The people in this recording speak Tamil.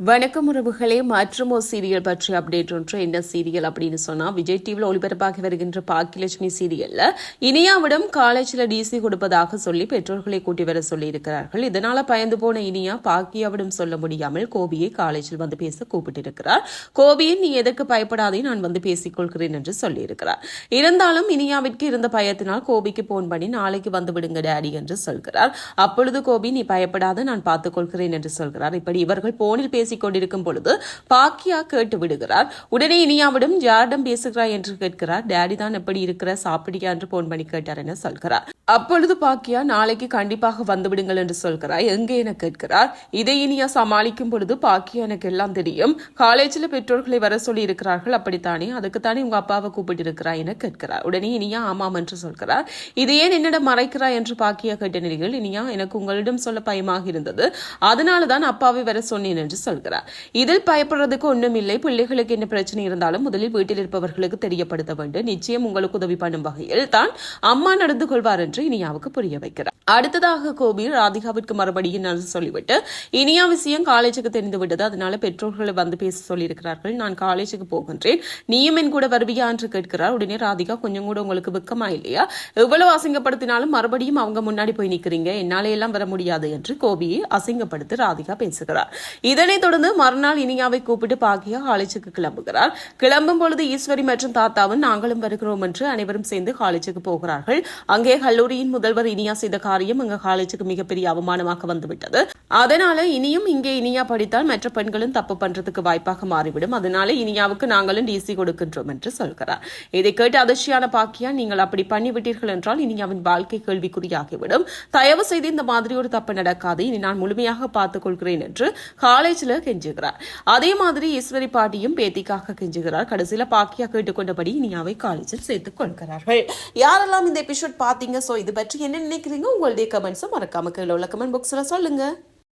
வணக்கம் உறவுகளே மற்றும் ஒரு சீரியல் பற்றி அப்டேட் ஒன்று. என்ன சீரியல் அப்படின்னு சொன்னா விஜய் டிவியில் ஒளிபரப்பாகி வருகின்ற பாக்கியலட்சுமி சீரியல்ல இனியாவிடம் காலேஜில் டிசி கொடுப்பதாக சொல்லி பெற்றோர்களை கூட்டி வர சொல்லி இருக்கிறார்கள் இதனால பயந்து போன இனியா பாக்கியாவிடம் சொல்ல முடியாமல் கோபியை காலேஜில் வந்து பேச கூப்பிட்டிருக்கிறார். கோபியை நீ எதற்கு பயப்படாதே நான் வந்து பேசிக்கொள்கிறேன் என்று சொல்லியிருக்கிறார். இருந்தாலும் இனியாவிற்கு இருந்த பயத்தினால் கோபிக்கு போன் பண்ணி நாளைக்கு வந்து விடுங்க டேடி என்று சொல்கிறார். அப்பொழுது கோபி நீ பயப்படாத நான் பார்த்துக் கொள்கிறேன் என்று சொல்கிறார். இப்படி இவர்கள் போனில் பேசிக் கொண்டிருக்கும் பொழுது பாக்கியா கேட்டு விடுகிறார். உடனே இனியாவிடம் யாரிடம் பேசுகிறாய்? என்று கேட்கிறார். டேடி தான் எப்படி இருக்கிற சாப்பிடியா என்று போன் பண்ணி கேட்டார் என சொல்கிறார். அப்பொழுது பாக்கியா நாளைக்கு கண்டிப்பாக வந்துவிடுங்கள் என்று சொல்கிறார். எங்கே என கேட்கிறார். இதை இனியா சமாளிக்கும் பொழுது பாக்கியா எனக்கு எல்லாம் தெரியும். காலேஜில் பெற்றோர்களை வர சொல்லி இருக்கிறார்கள். அப்படித்தானே? அதுக்குத்தானே உங்க அப்பாவை கூப்பிட்டு இருக்கிறாய் என கேட்கிறார். உடனே இனியா ஆமாம் என்று சொல்கிறார். இது ஏன் என்னிடம் மறைக்கிறாய் என்று பாக்கியா கேட்ட நிலையில் இனியா எனக்கு உங்களிடம் சொல்ல பயமாக இருந்தது. அதனால தான் அப்பாவை வர சொன்னேன் என்று சொல்கிறார். இதில் பயப்படுறதுக்கு ஒன்றும் இல்லை பிள்ளைகளுக்கு என்ன பிரச்சனை இருந்தாலும் முதலில் வீட்டில் இருப்பவர்களுக்கு தெரியப்படுத்த வேண்டும். நிச்சயம் உங்களுக்கு உதவி பண்ணும் வகையில் தான் அம்மா நடந்து கொள்வார் என்று என்று இனியாவுக்கு புரிய வைக்கிறார். அடுத்ததாக கோபி ராதிகாவிற்கு மறுபடியும் நான் சொல்லிவிட்டு இனியா விஷயம் காலேஜுக்கு தெரிந்து விட்டது அதனால பெற்றோர்களை வந்து பேச சொல்லியிருக்கிறார்கள். நான் காலேஜுக்கு போகின்றேன். நீயும் என் கூட வருவியா என்று கேட்கிறார். உடனே ராதிகா கொஞ்சம் கூட உங்களுக்கு வெக்கமா இல்லையா? எவ்வளவு அசிங்கப்படுத்தினாலும் மறுபடியும் அவங்க முன்னாடி போய் நிக்கிறீங்க. என்னாலே எல்லாம் வர முடியாது என்று கோபியை அசிங்கப்படுத்தி ராதிகா பேசுகிறார். இதனைத் தொடர்ந்து மறுநாள் இனியாவை கூப்பிட்டு பாக்கியா காலேஜுக்கு கிளம்புகிறார். கிளம்பும் பொழுது ஈஸ்வரி மற்றும் தாத்தாவும் நாங்களும் வருகிறோம் என்று அனைவரும் சேர்ந்து காலேஜுக்கு போகிறார்கள். அங்கே கல்லூரி கல்லூரியின் முதல்வர் இனியா செய்த காரியம் எங்க காலேஜுக்கு மிகப்பெரிய அவமானமாக வந்துவிட்டது. அதனால இனியும் இங்கே இனியா படித்தால் மற்ற பெண்களும் தப்பு பண்றதுக்கு வாய்ப்பாக மாறிவிடும். அதனால இனியாவுக்கு நாங்களும் டிசி கொடுக்கின்றோம் என்று சொல்கிறார். இதை கேட்டு அதிர்ச்சியான பாக்கியா நீங்கள் அப்படி பண்ணிவிட்டீர்கள் என்றால் இனியாவின் வாழ்க்கை கேள்விக்குறியாகிவிடும். தயவு செய்து இந்த மாதிரி ஒரு தப்பு நடக்காது. இனி நான் முழுமையாக பார்த்துக் கொள்கிறேன் என்று காலேஜில் கெஞ்சுகிறார். அதே மாதிரி ஈஸ்வரி பாட்டியும் பேத்திக்காக கெஞ்சுகிறார். கடைசியில பாக்கியா கேட்டுக்கொண்டபடி இனியாவை காலேஜில் சேர்த்துக் கொள்கிறார்கள். யாரெல்லாம் இந்த எபிசோட் பாத்தீங்க ஸோ இது பற்றி என்ன நினைக்கிறீங்க? உங்களுடைய கமெண்ட்ஸும் மறக்காம கீழே உள்ள கமெண்ட் பாக்ஸில் சொல்லுங்க.